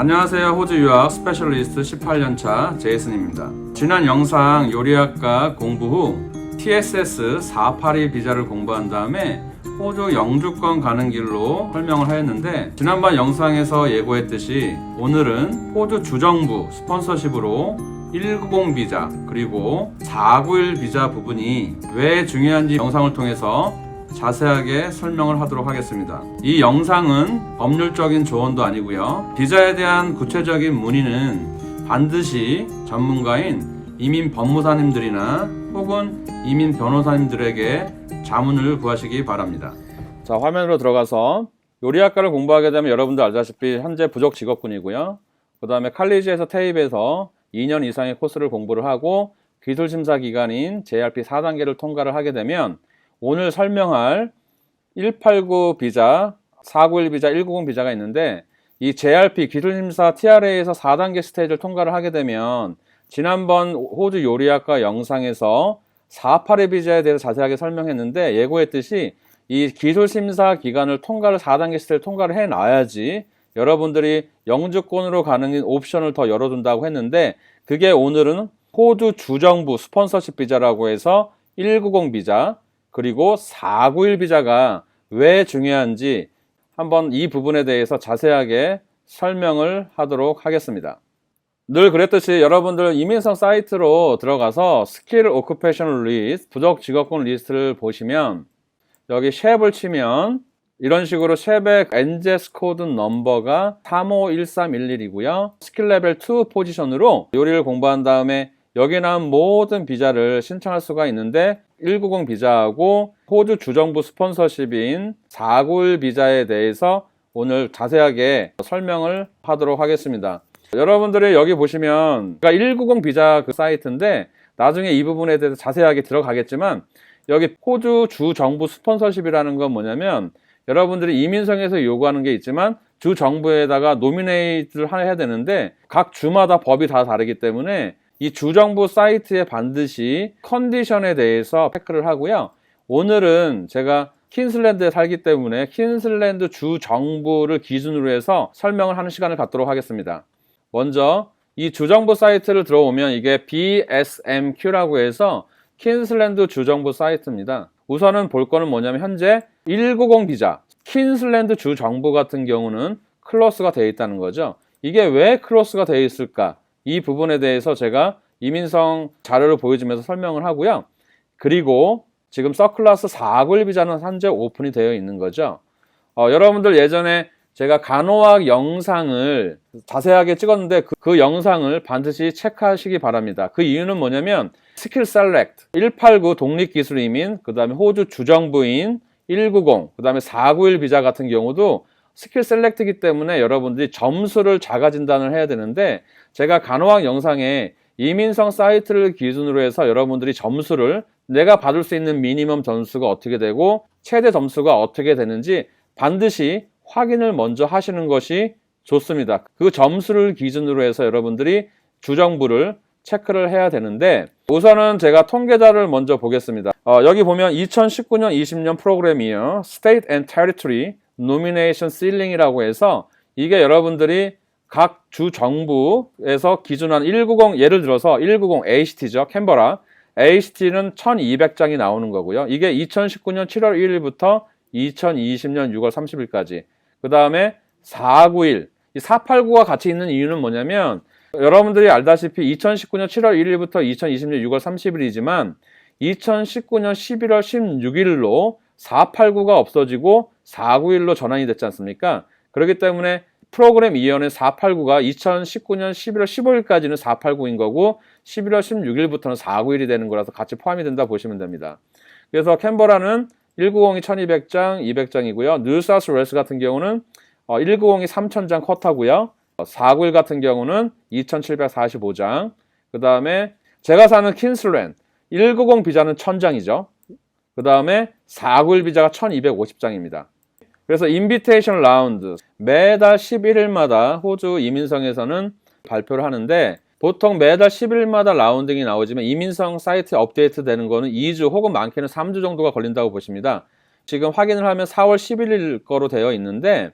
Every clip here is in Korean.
안녕하세요. 호주 유학 스페셜리스트 18년차 제이슨입니다. 지난 영상 요리학과 공부 후 TSS 482 비자를 공부한 다음에 호주 영주권 가는 길로 설명을 하였는데 지난번 영상에서 예고했듯이 오늘은 호주 주정부 스폰서십으로 190 비자 그리고 491 비자 부분이 왜 중요한지 영상을 통해서 자세하게 설명을 하도록 하겠습니다. 이 영상은 법률적인 조언도 아니고요. 비자에 대한 구체적인 문의는 반드시 전문가인 이민 법무사님들이나 혹은 이민 변호사님들에게 자문을 구하시기 바랍니다. 자, 화면으로 들어가서 요리학과를 공부하게 되면 여러분들 알다시피 현재 부족 직업군이고요. 그 다음에 칼리지에서 태입에서 2년 이상의 코스를 공부를 하고 기술심사 기간인 JRP 4단계를 통과를 하게 되면 오늘 설명할 189 비자, 491 비자, 190 비자가 있는데 이 JRP 기술심사 TRA에서 4단계 스테이지를 통과를 하게 되면 지난번 호주 요리학과 영상에서 482 비자에 대해서 자세하게 설명했는데 예고했듯이 이 기술심사 기간을 통과를 4단계 스테이지를 통과를 해놔야지 여러분들이 영주권으로 가는 옵션을 더 열어둔다고 했는데 그게 오늘은 호주 주정부 스폰서십 비자라고 해서 190 비자 그리고 491 비자가 왜 중요한지 한번 이 부분에 대해서 자세하게 설명을 하도록 하겠습니다. 늘 그랬듯이 여러분들 이민성 사이트로 들어가서 스킬 오큐페이션 리스트, 부적 직업군 리스트를 보시면 여기 쉐입을 치면 이런 식으로 쉐백 NJS 코드 넘버가 351311이고요. 스킬 레벨 2 포지션으로 요리를 공부한 다음에 여기 나온 모든 비자를 신청할 수가 있는데 190 비자하고 호주 주정부 스폰서십인 491 비자에 대해서 오늘 자세하게 설명을 하도록 하겠습니다. 여러분들이 여기 보시면 그러니까 190 비자 그 사이트인데 나중에 이 부분에 대해서 자세하게 들어가겠지만 여기 호주 주 정부 스폰서십이라는 건 뭐냐면 여러분들이 이민성에서 요구하는 게 있지만 주 정부에다가 노미네이트를 해야 되는데 각 주마다 법이 다 다르기 때문에 이 주정부 사이트에 반드시 컨디션에 대해서 체크를 하고요. 오늘은 제가 퀸슬랜드에 살기 때문에 퀸슬랜드 주 정부를 기준으로 해서 설명을 하는 시간을 갖도록 하겠습니다. 먼저 이 주정부 사이트를 들어오면 이게 BSMQ라고 해서 퀸슬랜드 주정부 사이트입니다. 우선은 볼 거는 뭐냐면 현재 190 비자, 퀸슬랜드 주 정부 같은 경우는 클로스가 되어 있다는 거죠. 이게 왜 클로스가 되어 있을까? 이 부분에 대해서 제가 이민성 자료를 보여주면서 설명을 하고요. 그리고 지금 서클라스 491 비자는 현재 오픈이 되어 있는 거죠. 어, 여러분들 예전에 제가 간호학 영상을 자세하게 찍었는데 그, 그 영상을 반드시 체크하시기 바랍니다. 그 이유는 뭐냐면 스킬 셀렉트 189 독립기술 이민 그 다음에 호주 주정부인 190 그 다음에 491 비자 같은 경우도 스킬 셀렉트이기 때문에 여러분들이 점수를 자가 진단을 해야 되는데 제가 간호학 영상에 이민성 사이트를 기준으로 해서 여러분들이 점수를 내가 받을 수 있는 미니멈 점수가 어떻게 되고 최대 점수가 어떻게 되는지 반드시 확인을 먼저 하시는 것이 좋습니다. 그 점수를 기준으로 해서 여러분들이 주정부를 체크를 해야 되는데 우선은 제가 통계자를 먼저 보겠습니다. 어, 여기 보면 2019년 20년 프로그램이에요. State and Territory Nomination Ceiling이라고 해서 이게 여러분들이 각 주 정부에서 기준한 190 예를 들어서 190 ACT죠. 캔버라. ACT는 1200장이 나오는 거고요. 이게 2019년 7월 1일부터 2020년 6월 30일까지. 그 다음에 491. 이 489가 같이 있는 이유는 뭐냐면 여러분들이 알다시피 2019년 7월 1일부터 2020년 6월 30일이지만 2019년 11월 16일로 489가 없어지고 491로 전환이 됐지 않습니까? 그렇기 때문에 프로그램 이연의 489가 2019년 11월 15일까지는 489인 거고 11월 16일부터는 491이 되는 거라서 같이 포함이 된다 보시면 됩니다. 그래서 캔버라는 190이 1200장, 200장이고요. 뉴사우스 웨일스 같은 경우는 190이 3000장 컷하고요. 491 같은 경우는 2745장. 그 다음에 제가 사는 킨슬랜 190 비자는 1000장이죠. 그 다음에 491 비자가 1250장입니다. 그래서 인비테이션 라운드 매달 11일마다 호주 이민성에서는 발표를 하는데 보통 매달 10일마다 라운딩이 나오지만 이민성 사이트 업데이트 되는 거는 2주 혹은 많게는 3주 정도가 걸린다고 보십니다. 지금 확인을 하면 4월 11일 거로 되어 있는데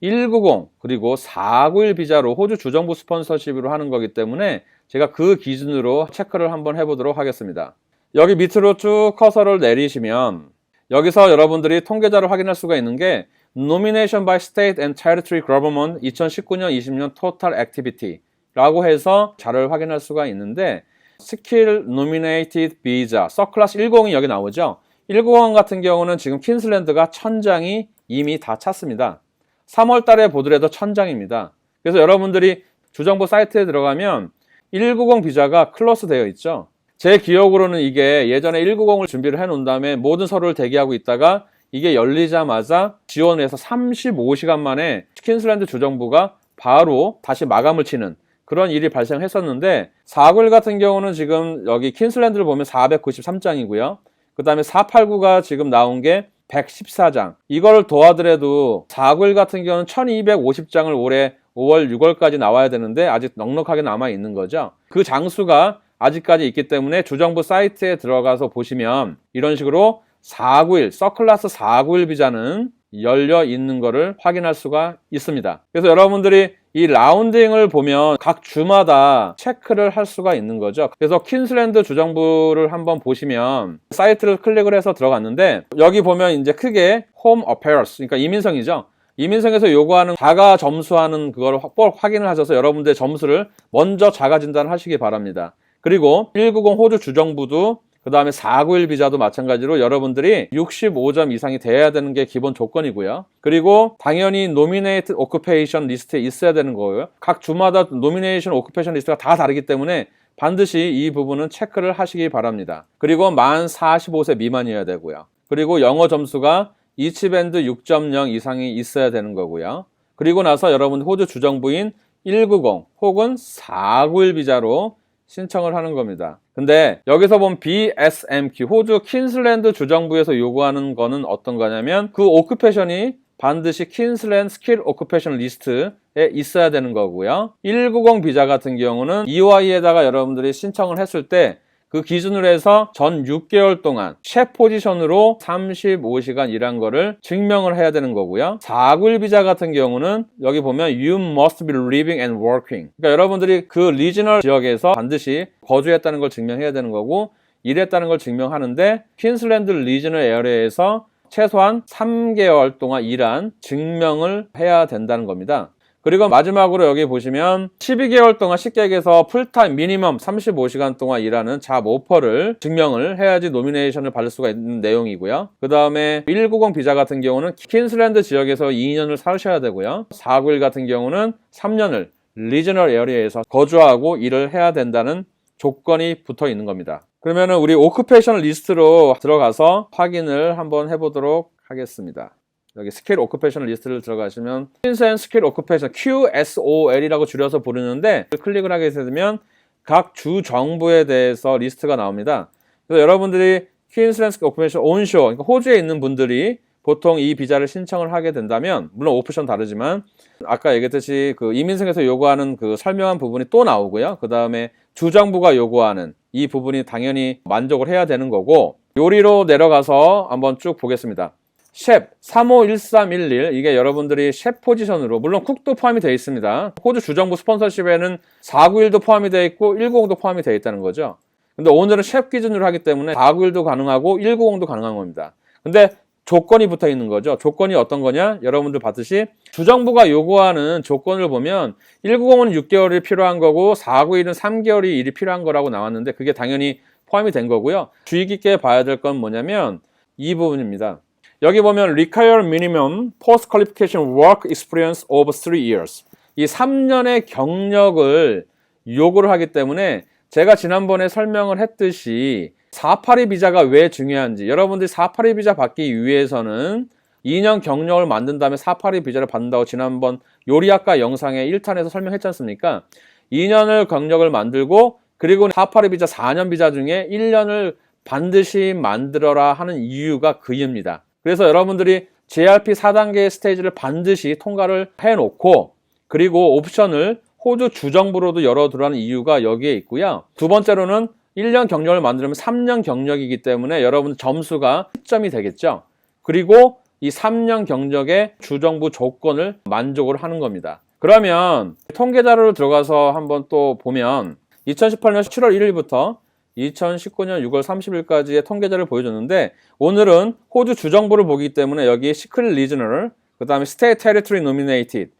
190 그리고 491 비자로 호주 주정부 스폰서십으로 하는 거기 때문에 제가 그 기준으로 체크를 한번 해보도록 하겠습니다. 여기 밑으로 쭉 커서를 내리시면 여기서 여러분들이 통계자를 확인할 수가 있는 게 Nomination by State and Territory Government 2019년 20년 Total Activity 라고 해서 자료를 확인할 수가 있는데 Skill Nominated Visa 서클래스 102 여기 나오죠? 190 같은 경우는 지금 퀸슬랜드가 천장이 이미 다 찼습니다. 3월 달에 보더라도 천장입니다. 그래서 여러분들이 주정부 사이트에 들어가면 190 비자가 클로스 되어 있죠 제 기억으로는 이게 예전에 190을 준비를 해 놓은 다음에 모든 서류를 대기하고 있다가 이게 열리자마자 지원을 해서 35시간 만에 퀸슬랜드 주정부가 바로 다시 마감을 치는 그런 일이 발생했었는데 491 같은 경우는 지금 여기 퀸슬랜드를 보면 493장이고요. 그 다음에 489가 지금 나온 게 114장. 이걸 도와더라도 491 같은 경우는 1250장을 올해 5월, 6월까지 나와야 되는데 아직 넉넉하게 남아 있는 거죠. 그 장수가 아직까지 있기 때문에 주정부 사이트에 들어가서 보시면 이런 식으로 491, 서클라스 491 비자는 열려 있는 것을 확인할 수가 있습니다. 그래서 여러분들이 이 라운딩을 보면 각 주마다 체크를 할 수가 있는 거죠. 그래서 퀸슬랜드 주정부를 한번 보시면 사이트를 클릭을 해서 들어갔는데 여기 보면 이제 크게 홈 어페어스, 그러니까 이민성이죠. 이민성에서 요구하는 자가 점수하는 그걸 확- 꼭 확인을 하셔서 여러분들의 점수를 먼저 자가 진단을 하시기 바랍니다. 그리고 190 호주 주정부도 그 다음에 491 비자도 마찬가지로 여러분들이 65점 이상이 돼야 되는 게 기본 조건이고요. 그리고 당연히 노미네이트 오큐페이션 리스트에 있어야 되는 거고요. 각 주마다 노미네이션 오큐페이션 리스트가 다 다르기 때문에 반드시 이 부분은 체크를 하시기 바랍니다. 그리고 만 45세 미만이어야 되고요. 그리고 영어 점수가 이치밴드 6.0 이상이 있어야 되는 거고요. 그리고 나서 여러분 호주 주정부인 190 혹은 491 비자로 신청을 하는 겁니다. 근데 여기서 본 BSMQ 호주 퀸슬랜드 주정부에서 요구하는 거는 어떤 거냐면 그 오큐페이션이 반드시 퀸슬랜드 스킬 오큐페이션 리스트에 있어야 되는 거고요. 190 비자 같은 경우는 EY에다가 여러분들이 신청을 했을 때 그 기준으로 해서 전 6개월 동안 셰프 포지션으로 35시간 일한 거를 증명을 해야 되는 거고요. 491 비자 같은 경우는 여기 보면 you must be living and working. 그러니까 여러분들이 그 리지널 지역에서 반드시 거주했다는 걸 증명해야 되는 거고 일했다는 걸 증명하는데 퀸슬랜드 리지널 에어리에서 최소한 3개월 동안 일한 증명을 해야 된다는 겁니다. 그리고 마지막으로 여기 보시면 12개월 동안 식객에서 풀타임 미니멈 35시간 동안 일하는 잡 오퍼를 증명을 해야지 노미네이션을 받을 수가 있는 내용이고요. 그 다음에 190 비자 같은 경우는 퀸슬랜드 지역에서 2년을 사셔야 되고요. 491 같은 경우는 3년을 리저널 에어리에서 거주하고 일을 해야 된다는 조건이 붙어 있는 겁니다. 그러면은 우리 오큐페이션 리스트로 들어가서 확인을 한번 해보도록 하겠습니다. 여기 스킬 오큐페이션 리스트를 들어가시면 퀸슬 스킬 오큐페이션 QSOL이라고 줄여서 부르는데 클릭을 하게 되면 각 주 정부에 대해서 리스트가 나옵니다. 그래서 여러분들이 퀸슬랜드 스킬 오큐페이션 온쇼 그러니까 호주에 있는 분들이 보통 이 비자를 신청을 하게 된다면 물론 오프션 다르지만 아까 얘기했듯이 그 이민성에서 요구하는 그 설명한 부분이 또 나오고요. 그 다음에 주정부가 요구하는 이 부분이 당연히 만족을 해야 되는 거고 요리로 내려가서 한번 쭉 보겠습니다. 셰프 351311 이게 여러분들이 셰프 포지션으로 물론 쿡도 포함이 되어 있습니다. 호주 주정부 스폰서십에는 491도 포함이 되어 있고 190도 포함이 되어 있다는 거죠. 근데 오늘은 셰프 기준으로 하기 때문에 491도 가능하고 190도 가능한 겁니다. 근데 조건이 붙어 있는 거죠. 조건이 어떤 거냐? 여러분들 봤듯이 주정부가 요구하는 조건을 보면 190은 6개월이 필요한 거고 491은 3개월이 일이 필요한 거라고 나왔는데 그게 당연히 포함이 된 거고요. 주의 깊게 봐야 될 건 뭐냐면 이 부분입니다. 여기 보면 require minimum post qualification work experience of 3 years. 이 3년의 경력을 요구를 하기 때문에 제가 지난번에 설명을 했듯이 482 비자가 왜 중요한지 여러분들이 482 비자 받기 위해서는 2년 경력을 만든 다음에 482 비자를 받는다고 지난번 요리학과 영상에 1탄에서 설명했지 않습니까? 2년을 경력을 만들고 그리고 482 비자 4년 비자 중에 1년을 반드시 만들어라 하는 이유가 그 이유입니다. 그래서 여러분들이 JRP 4단계 스테이지를 반드시 통과를 해놓고 그리고 옵션을 호주 주정부로도 열어두라는 이유가 여기에 있고요. 두 번째로는 1년 경력을 만들면 3년 경력이기 때문에 여러분 점수가 10점이 되겠죠. 그리고 이 3년 경력의 주정부 조건을 만족을 하는 겁니다. 그러면 통계 자료로 들어가서 한번 또 보면 2018년 7월 1일부터 2019년 6월 30일까지의 통계자를 보여줬는데 오늘은 호주 주정부를 보기 때문에 여기 시크릿 리저널 그 다음에 스테이트 테리토리 노미네이티드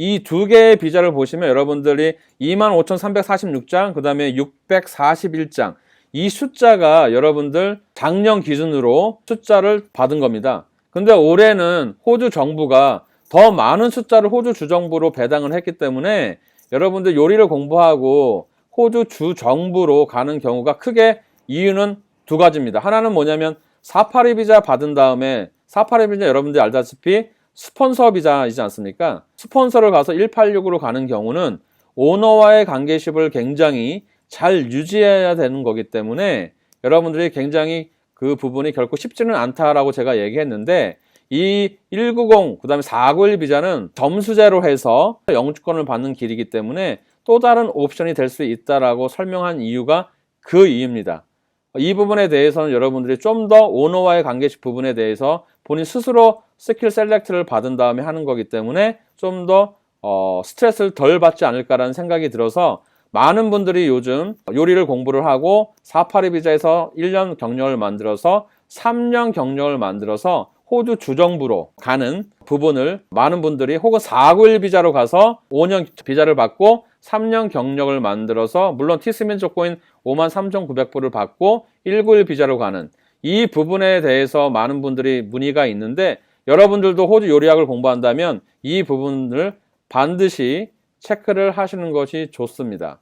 이 두 개의 비자를 보시면 여러분들이 25,346장 그 다음에 641장 이 숫자가 여러분들 작년 기준으로 숫자를 받은 겁니다. 근데 올해는 호주 정부가 더 많은 숫자를 호주 주정부로 배당을 했기 때문에 여러분들 요리를 공부하고 호주 주 정부로 가는 경우가 크게 이유는 두 가지입니다. 하나는 뭐냐면 사파리 비자 받은 다음에 사파리 비자 여러분들이 알다시피 스폰서 비자이지 않습니까? 스폰서를 가서 186으로 가는 경우는 오너와의 관계십을 굉장히 잘 유지해야 되는 거기 때문에 여러분들이 굉장히 그 부분이 결코 쉽지는 않다라고 제가 얘기했는데 이 190, 그 다음에 491 비자는 점수제로 해서 영주권을 받는 길이기 때문에 또 다른 옵션이 될 수 있다라고 설명한 이유가 그 이유입니다. 이 부분에 대해서는 여러분들이 좀 더 오너와의 관계식 부분에 대해서 본인 스스로 스킬 셀렉트를 받은 다음에 하는 거기 때문에 좀더 어, 스트레스를 덜 받지 않을까라는 생각이 들어서 많은 분들이 요즘 요리를 공부를 하고 482 비자에서 1년 경력을 만들어서 3년 경력을 만들어서 호주 주정부로 가는 부분을 많은 분들이 혹은 491 비자로 가서 5년 비자를 받고 3년 경력을 만들어서 물론 티스민 조건인 53,900불을 받고 191 비자로 가는 이 부분에 대해서 많은 분들이 문의가 있는데 여러분들도 호주 요리학을 공부한다면 이 부분을 반드시 체크를 하시는 것이 좋습니다.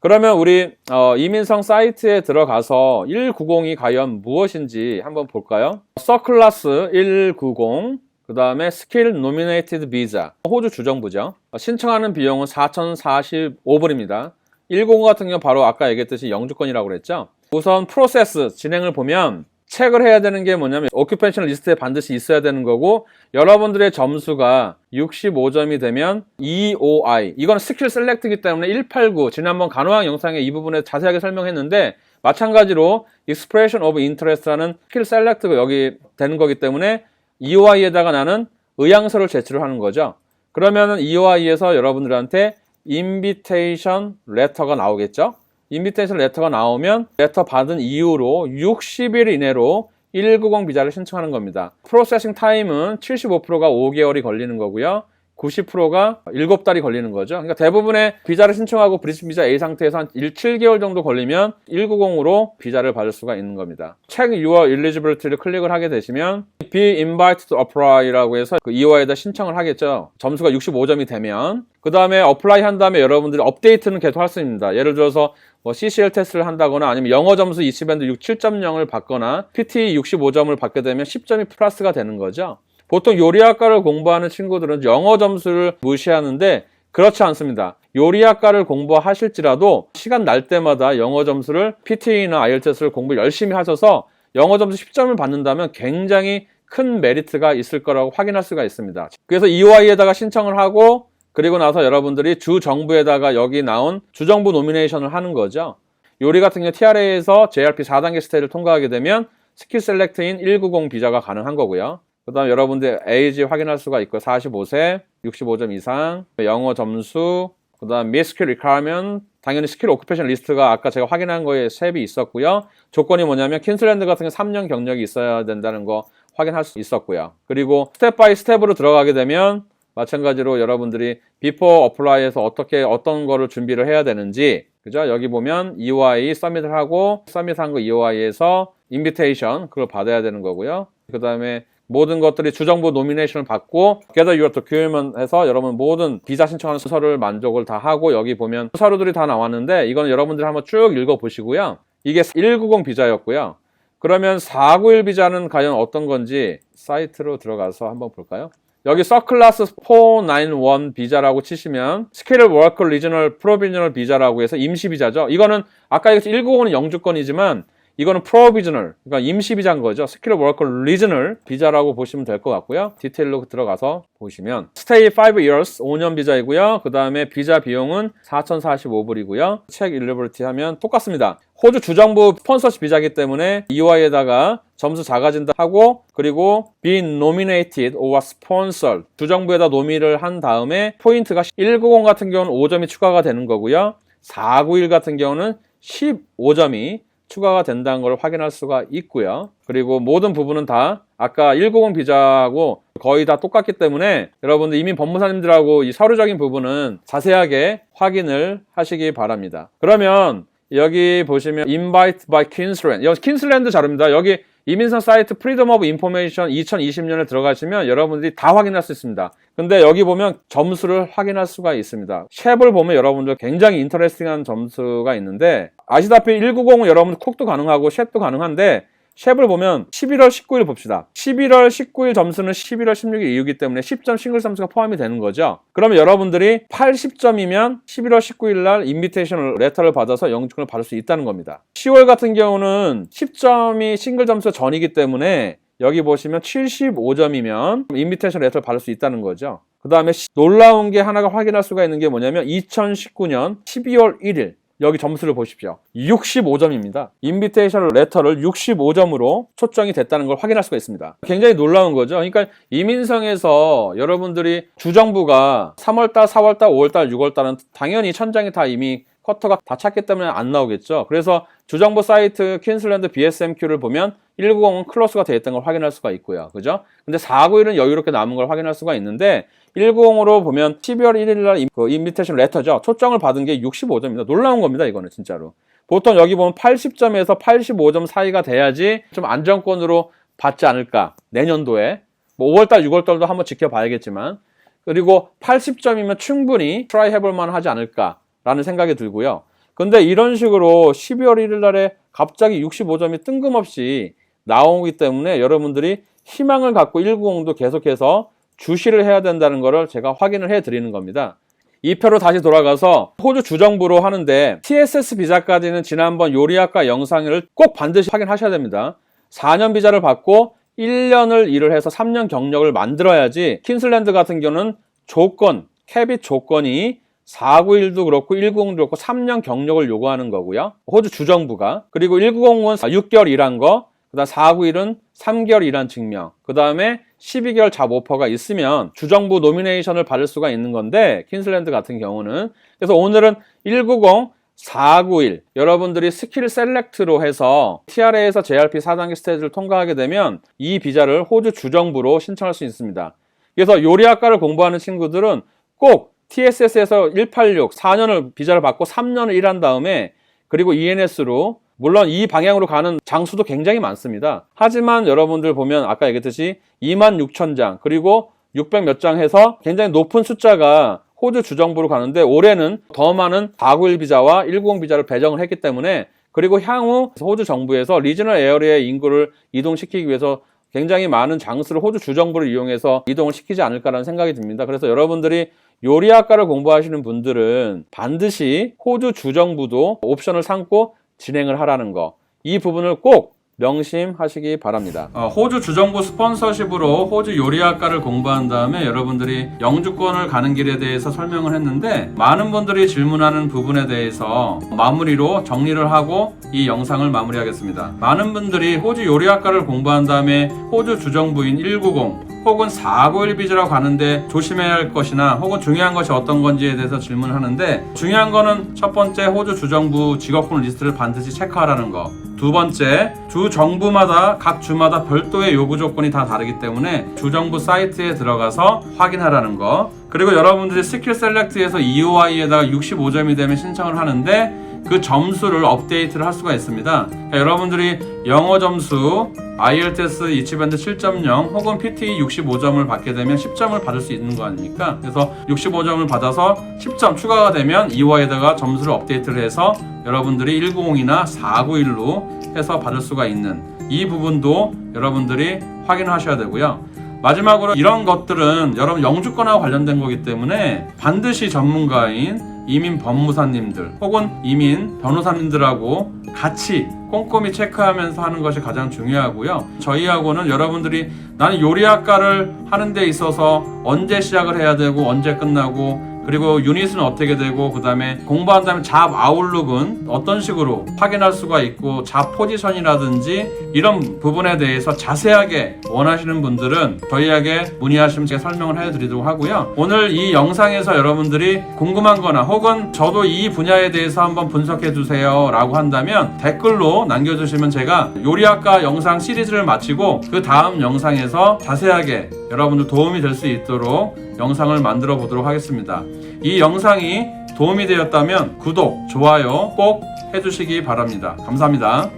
그러면 우리 어, 이민성 사이트에 들어가서 190이 과연 무엇인지 한번 볼까요? 서클라스 190, 그 다음에 스킬 노미네이티드 비자, 호주 주정부죠. 신청하는 비용은 4,045불입니다. 190 같은 경우 바로 아까 얘기했듯이 영주권이라고 그랬죠. 우선 프로세스 진행을 보면 체크를 해야 되는 게 뭐냐면 오큐펜션 리스트에 반드시 있어야 되는 거고 여러분들의 점수가 65점이 되면 EOI 이건 스킬 셀렉트이기 때문에 189 지난번 간호학 영상에 이 부분에 자세하게 설명했는데 마찬가지로 Expression of Interest라는 스킬 셀렉트가 여기 되는 거기 때문에 EOI에다가 나는 의향서를 제출을 하는 거죠. 그러면은 EOI에서 여러분들한테 인비테이션 레터가 나오겠죠. 인비테이션 레터가 나오면 레터 받은 이후로 60일 이내로 190 비자를 신청하는 겁니다. 프로세싱 타임은 75%가 5개월이 걸리는 거고요. 90%가 7달이 걸리는 거죠. 그러니까 대부분의 비자를 신청하고 브리스 비자 A 상태에서 한 1, 7개월 정도 걸리면 190으로 비자를 받을 수가 있는 겁니다. Check your eligibility를 클릭을 하게 되시면 Be invited to apply라고 해서 그 이화에다 신청을 하겠죠. 점수가 65점이 되면 그 다음에 어플라이 한 다음에 여러분들이 업데이트는 계속 할 수 있습니다. 예를 들어서 뭐 CCL 테스트를 한다거나 아니면 영어 점수 20밴드 6, 7.0을 받거나 PT 65점을 받게 되면 10점이 플러스가 되는 거죠. 보통 요리학과를 공부하는 친구들은 영어 점수를 무시하는데 그렇지 않습니다. 요리학과를 공부하실지라도 시간 날 때마다 영어 점수를 PT나 IELTS를 공부 열심히 하셔서 영어 점수 10점을 받는다면 굉장히 큰 메리트가 있을 거라고 확인할 수가 있습니다. 그래서 EY에다가 신청을 하고 그리고 나서 여러분들이 주 정부에다가 여기 나온 주정부 노미네이션을 하는 거죠. 요리 같은 경우 TRA에서 JRP 4단계 스테이를 통과하게 되면 스킬 셀렉트인 190 비자가 가능한 거고요. 그 다음 여러분들 에이지 확인할 수가 있고 45세, 65점 이상, 영어 점수, 그 다음 미 스킬 리카면 당연히 스킬 오큐페이션 리스트가 아까 제가 확인한 거에 셉이 있었고요. 조건이 뭐냐면 킨슬랜드 같은 경우 3년 경력이 있어야 된다는 거 확인할 수 있었고요. 그리고 스텝 바이 스텝으로 들어가게 되면 마찬가지로 여러분들이 비포 어플라이에서 어떻게 어떤 거를 준비를 해야 되는지 그죠? 여기 보면 EY 서밋을 하고 서밋한 거 EY에서 인비테이션 그걸 받아야 되는 거고요. 그 다음에 모든 것들이 주정부 노미네이션을 받고 Gather Your Document 해서 여러분 모든 비자 신청하는 서류를 만족을 다 하고 여기 보면 서류들이 다 나왔는데 이건 여러분들이 한번 쭉 읽어 보시고요. 이게 190 비자였고요. 그러면 491 비자는 과연 어떤 건지 사이트로 들어가서 한번 볼까요? 여기 서클라스 491 비자라고 치시면 스케일 워커 리저널 프로비저널 비자라고 해서 임시 비자죠. 이거는 아까 얘기했 190은 영주권이지만 이거는 provisional, 그러니까 임시 비자인 거죠. skilled worker regional 비자라고 보시면 될 것 같고요. 디테일로 들어가서 보시면 stay 5 years, 5년 비자이고요. 그 다음에 비자 비용은 4,045불이고요. 책 eligibility 하면 똑같습니다. 호주 주정부 스폰서십 비자이기 때문에 EY에다가 점수 작아진다 하고 그리고 being nominated or sponsored 주정부에다 노미를 한 다음에 포인트가 190 같은 경우는 5점이 추가가 되는 거고요. 491 같은 경우는 15점이 추가가 된다는 걸 확인할 수가 있고요. 그리고 모든 부분은 다 아까 190 비자하고 거의 다 똑같기 때문에 여러분들 이민 법무사님들하고 이 서류적인 부분은 자세하게 확인을 하시기 바랍니다. 그러면 여기 보시면 invite by Queensland 여기 퀸슬랜드 자료입니다. 여기 이민선 사이트 Freedom of Information 2020년에 들어가시면 여러분들이 다 확인할 수 있습니다. 근데 여기 보면 점수를 확인할 수가 있습니다. 샵을 보면 여러분들 굉장히 인터레스팅한 점수가 있는데 아시다시피 190은 여러분들 콕도 가능하고 샵도 가능한데 샵을 보면 11월 19일 봅시다. 11월 19일 점수는 11월 16일 이후기 때문에 10점 싱글 점수가 포함이 되는 거죠. 그러면 여러분들이 80점이면 11월 19일 날 인비테이션 레터를 받아서 영주권을 받을 수 있다는 겁니다. 10월 같은 경우는 10점이 싱글 점수 전이기 때문에 여기 보시면 75점이면 인비테이션 레터를 받을 수 있다는 거죠. 그 다음에 놀라운 게 하나가 확인할 수가 있는 게 뭐냐면 2019년 12월 1일 여기 점수를 보십시오. 65점입니다. 인비테이션 레터를 65점으로 초청이 됐다는 걸 확인할 수가 있습니다. 굉장히 놀라운 거죠. 그러니까 이민성에서 여러분들이 주정부가 3월달, 4월달, 5월달, 6월달은 당연히 천장이 다 이미 커터가 다 찼기 때문에 안 나오겠죠. 그래서 주정부 사이트 퀸슬랜드 BSMQ를 보면 190은 클로스가 되어 있다는 걸 확인할 수가 있고요. 그죠? 근데 491은 여유롭게 남은 걸 확인할 수가 있는데 190으로 보면 12월 1일 날 인- 그 인비테이션 레터죠. 초청을 받은 게 65점입니다. 놀라운 겁니다. 이거는 진짜로. 보통 여기 보면 80점에서 85점 사이가 돼야지 좀 안정권으로 받지 않을까. 내년도에. 뭐 5월달, 6월달도 한번 지켜봐야겠지만. 그리고 80점이면 충분히 트라이 해볼 만 하지 않을까라는 생각이 들고요. 근데 이런 식으로 12월 1일 날에 갑자기 65점이 뜬금없이 나오기 때문에 여러분들이 희망을 갖고 190도 계속해서 주시를 해야 된다는 것을 제가 확인을 해 드리는 겁니다. 이 표로 다시 돌아가서 호주 주정부로 하는데 TSS 비자까지는 지난번 요리학과 영상을 꼭 반드시 확인하셔야 됩니다. 4년 비자를 받고 1년을 일을 해서 3년 경력을 만들어야지 퀸슬랜드 같은 경우는 조건, 캐빗 조건이 491도 그렇고 190도 그렇고 3년 경력을 요구하는 거고요. 호주 주정부가. 그리고 190은 6개월 일한 거, 그 다음 491은 3개월 일한 증명, 그 다음에 12개월 잡 오퍼가 있으면 주정부 노미네이션을 받을 수가 있는 건데, 퀸슬랜드 같은 경우는. 그래서 오늘은 190, 491 여러분들이 스킬 셀렉트로 해서 TRA에서 JRP 4단계 스테이지를 통과하게 되면 이 비자를 호주 주정부로 신청할 수 있습니다. 그래서 요리학과를 공부하는 친구들은 꼭 TSS에서 186 4년을 비자를 받고 3년을 일한 다음에 그리고 ENS로 물론 이 방향으로 가는 장수도 굉장히 많습니다. 하지만 여러분들 보면 아까 얘기했듯이 2만 6천 장 그리고 600 몇 장 해서 굉장히 높은 숫자가 호주 주정부로 가는데 올해는 더 많은 491 비자와 190 비자를 배정을 했기 때문에 그리고 향후 호주 정부에서 리저널 에어리의 인구를 이동시키기 위해서 굉장히 많은 장수를 호주 주정부를 이용해서 이동을 시키지 않을까라는 생각이 듭니다. 그래서 여러분들이 요리학과를 공부하시는 분들은 반드시 호주 주정부도 옵션을 삼고 진행을 하라는 거. 이 부분을 꼭 명심하시기 바랍니다. 어, 호주 주정부 스폰서십으로 호주 요리학과를 공부한 다음에 여러분들이 영주권을 가는 길에 대해서 설명을 했는데 많은 분들이 질문하는 부분에 대해서 마무리로 정리를 하고 이 영상을 마무리하겠습니다. 많은 분들이 호주 요리학과를 공부한 다음에 호주 주정부인 190 혹은 491 비자로 가는데 조심해야 할 것이나 혹은 중요한 것이 어떤 건지에 대해서 질문하는데 중요한 거는 첫 번째 호주 주정부 직업군 리스트를 반드시 체크하라는 거. 두 번째, 주 정부마다 각 주마다 별도의 요구 조건이 다 다르기 때문에 주 정부 사이트에 들어가서 확인하라는 거. 그리고 여러분들이 스킬 셀렉트에서 EOI에다가 65점이 되면 신청을 하는데 그 점수를 업데이트를 할 수가 있습니다. 그러니까 여러분들이 영어 점수 IELTS 이치밴드 7.0 혹은 PTE 65점을 받게 되면 10점을 받을 수 있는 거 아닙니까? 그래서 65점을 받아서 10점 추가가 되면 이화에다가 점수를 업데이트를 해서 여러분들이 190이나 491로 해서 받을 수가 있는 이 부분도 여러분들이 확인하셔야 되고요. 마지막으로 이런 것들은 여러분 영주권하고 관련된 거기 때문에 반드시 전문가인 이민 법무사님들 혹은 이민 변호사님들하고 같이 꼼꼼히 체크하면서 하는 것이 가장 중요하고요. 저희하고는 여러분들이 나는 요리학과를 하는 데 있어서 언제 시작을 해야 되고 언제 끝나고 그리고 유닛은 어떻게 되고 그 다음에 공부한 다음에 잡 아웃룩은 어떤 식으로 확인할 수가 있고 잡 포지션이라든지 이런 부분에 대해서 자세하게 원하시는 분들은 저희에게 문의하시면 제가 설명을 해드리도록 하고요. 오늘 이 영상에서 여러분들이 궁금한 거나 혹은 저도 이 분야에 대해서 한번 분석해 주세요 라고 한다면 댓글로 남겨주시면 제가 요리학과 영상 시리즈를 마치고 그 다음 영상에서 자세하게 여러분들 도움이 될 수 있도록 영상을 만들어 보도록 하겠습니다. 이 영상이 도움이 되었다면 구독, 좋아요 꼭 해주시기 바랍니다. 감사합니다.